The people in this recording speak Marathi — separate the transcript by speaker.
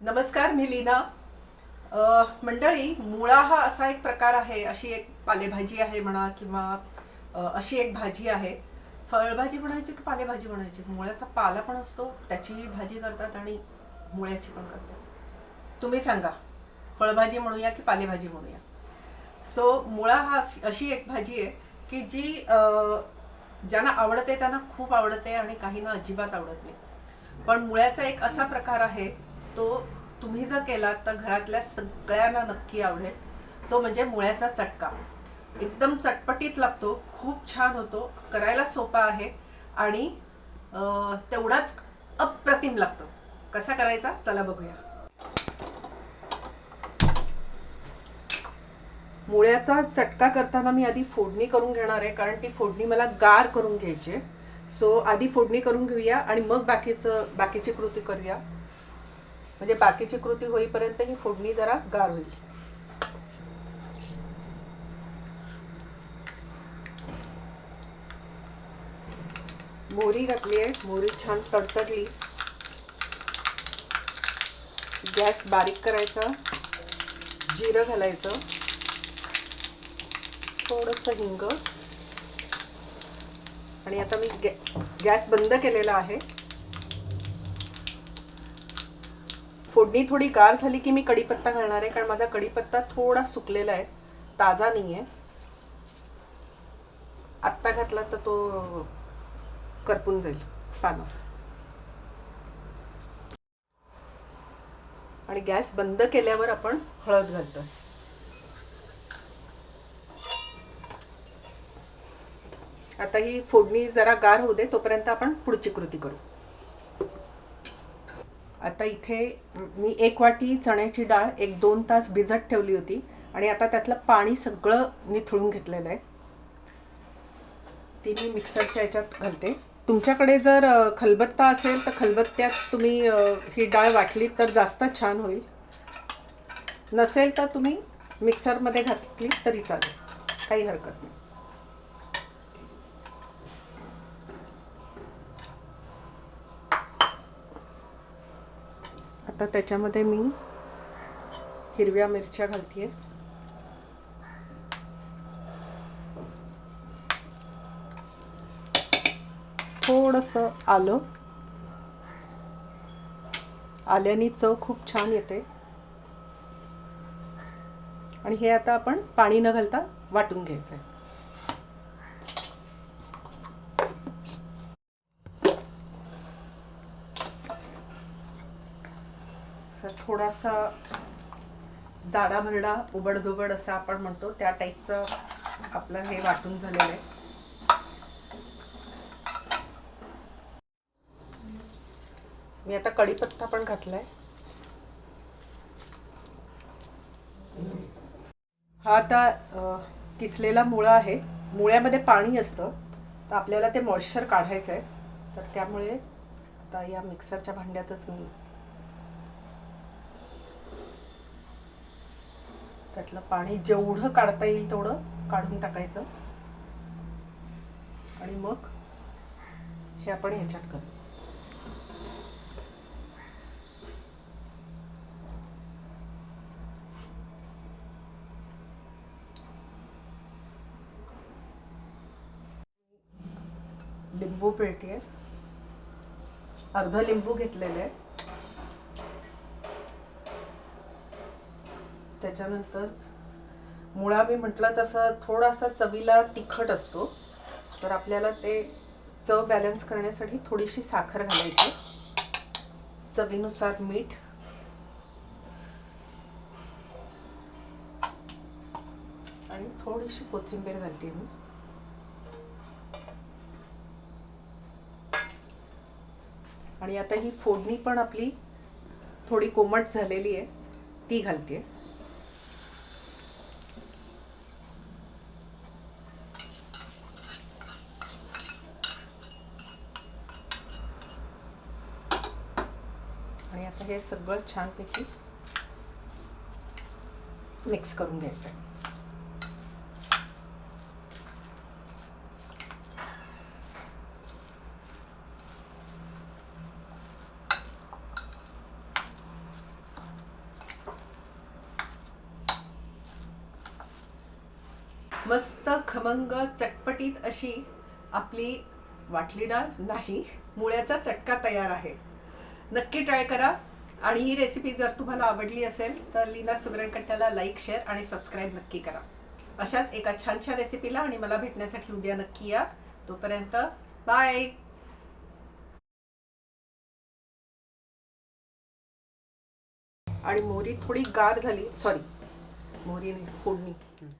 Speaker 1: नमस्कार मी लीना. मंडळी मुळा हा असा एक प्रकार आहे अशी एक पालेभाजी आहे म्हणा किंवा अशी एक भाजी आहे. फळभाजी म्हणायची की पालेभाजी म्हणायची? मुळ्याचा पाला पण असतो त्याची भाजी करतात आणि मुळ्याची पण करतात. तुम्ही सांगा फळभाजी म्हणूया की पालेभाजी म्हणूया? सो मुळा हा अशी- अशी एक भाजी आहे की जी ज्यांना आवडते त्यांना खूप आवडते आणि काहींना अजिबात आवडत नाही. पण मुळ्याचा एक असा प्रकार आहे तो तुम्ही जर केलात तर घरातल्या सगळ्यांना नक्की आवडेल. तो म्हणजे मुळ्याचा चटका. एकदम चटपटीत लागतो खूप छान होतो करायला सोपा आहे आणि तेवढाच अप्रतिम लागतो. कसा करायचा? चला बघूया. मुळ्याचा चटका करताना मी आधी फोडणी करून घेणार आहे कारण ती फोडणी मला गार करून घ्यायची सो आधी फोडणी करून घेऊया आणि मग बाकीचं बाकीची कृती करूया. म्हणजे बाकीची कृती होईपर्यंत ही फोडणी जरा गार होईल. मोहरी घातली आहे. मोहरी छान तडतडली. गॅस बारीक करायचा. जिरं घालायचं. थोडंसं हिंग. आणि आता मी गॅ गॅस बंद केलेला आहे. फोडणी थोडी गार झाली की मी कढीपत्ता घालणार आहे कारण माझा कढीपत्ता थोडा सुकलेला आहे ताजा नाही आहे आत्ता घातला तर तो करपून जाईल पानं. आणि गॅस बंद केल्यावर आपण हळद घालतोय. आता ही फोडणी जरा गार होऊ दे तोपर्यंत आपण पुढची कृती करू. आता इथे मी एक वाटी चण्याची डाळ एक दोन तास भिजत ठेवली होती आणि आता त्यातलं पाणी सगळं निथळून घेतलेलं आहे. ती मी मिक्सरच्या याच्यात घालते. तुमच्याकडे जर खलबत्ता असेल तर खलबत्त्यात तुम्ही ही डाळ वाटली तर जास्त छान होईल. नसेल तर तुम्ही मिक्सरमध्ये घातली तरी चालेल. काही हरकत नाही. आता त्याच्यामध्ये मी हिरव्या मिरच्या घालते थोडंसं आलं. आल्याने चव खूप छान येते. आणि हे आता आपण पाणी न घालता वाटून घ्यायचं आहे असा थोडासा जाडा भरडा उबडधुबड असं आपण म्हणतो त्या टाईपचं आपलं हे वाटून झालेलं आहे. मी आता कढीपत्ता पण घातलाय. हा आता किसलेला मुळा आहे. मुळ्यामध्ये पाणी असतं. तर आपल्याला ते मॉइश्चर काढायचं आहे तर त्यामुळे आता या मिक्सरच्या भांड्यातच मी त्यातलं पाणी जेवढं काढता येईल तेवढं काढून टाकायचं. आणि मग हे आपण ह्याच्यात करू. लिंबू पिळते अर्ध लिंबू घेतलेलं आहे. त्याच्यानंतर मुळा मी म्हटलं तसं थोडासा चवीला तिखट असतो तर आपल्याला ते चव बॅलन्स करण्यासाठी थोडीशी साखर घालायची. चवीनुसार मीठ. आणि थोडीशी कोथिंबीर घालते मी. आणि आता ही फोडणी पण आपली थोडी कोमट झालेली आहे ती घालते. आणि आता हे सगळं छानपैकी मिक्स करून घ्यायचं आहे मस्त खमंग चटपटीत अशी आपली वाटली डाळ नाही मुळ्याचा चटका तयार आहे. नक्की ट्राय करा. आणि ही रेसिपी जर तुम्हाला आवडली असेल तर लीना सुगरणकट्ट्याला लाईक शेअर आणि सबस्क्राईब नक्की करा. अशाच एका छानशा रेसिपीला आणि मला भेटण्यासाठी उद्या नक्की या. तोपर्यंत बाय आणि मोहरी थोडी गार झाली. सॉरी मोहरी नाही फोडणी.